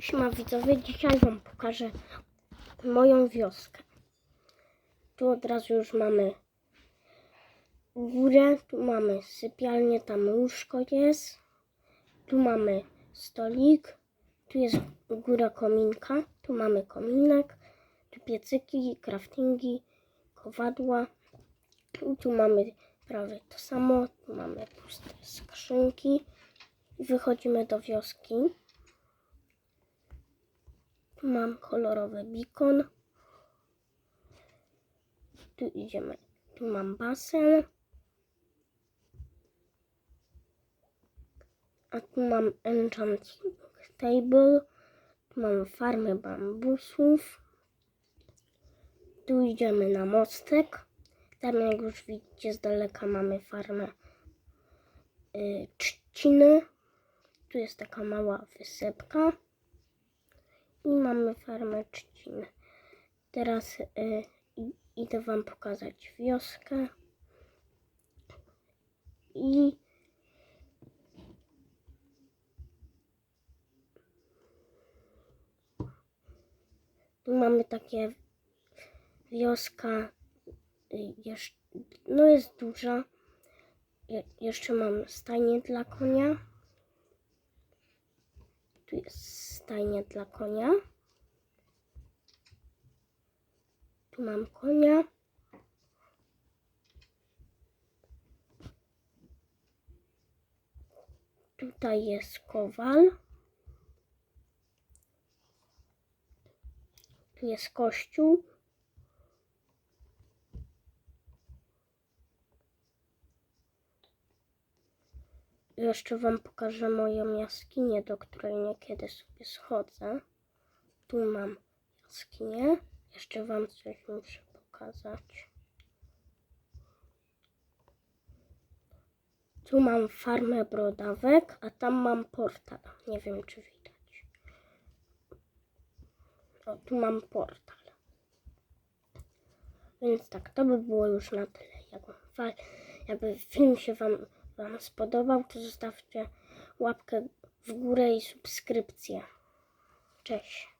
Siema widzowie, dzisiaj wam pokażę moją wioskę. Tu od razu już mamy górę, tu mamy sypialnię, tam łóżko jest. Tu mamy stolik, tu jest góra kominka, tu mamy kominek, tu piecyki, craftingi, kowadła. I tu mamy prawie to samo, tu mamy puste skrzynki. I wychodzimy do wioski. Mam kolorowy bikon. Tu idziemy. Tu mam basen. A tu mam enchanting table. Tu mam farmę bambusów. Tu idziemy na mostek. Tam jak już widzicie z daleka mamy farmę y, trzciny. Tu jest taka mała wysepka. I mamy farmę trzciny. Teraz y, idę Wam pokazać wioskę. I tu mamy takie wioska. y, Jeszcze, no jest duża. Je, jeszcze mam stajnię dla konia. Tu jest stajnia dla konia. Tu mam konia. Tutaj jest kowal. Tu jest kościół. Jeszcze Wam pokażę moją jaskinię, do której niekiedy sobie schodzę. Tu mam jaskinię. Jeszcze Wam coś muszę pokazać. Tu mam farmę brodawek, a tam mam portal. Nie wiem, czy widać. O, tu mam portal. Więc tak, to by było już na tyle. Jak, wa- jakby film się wam, wam spodobał, to zostawcie łapkę w górę i subskrypcję. Cześć.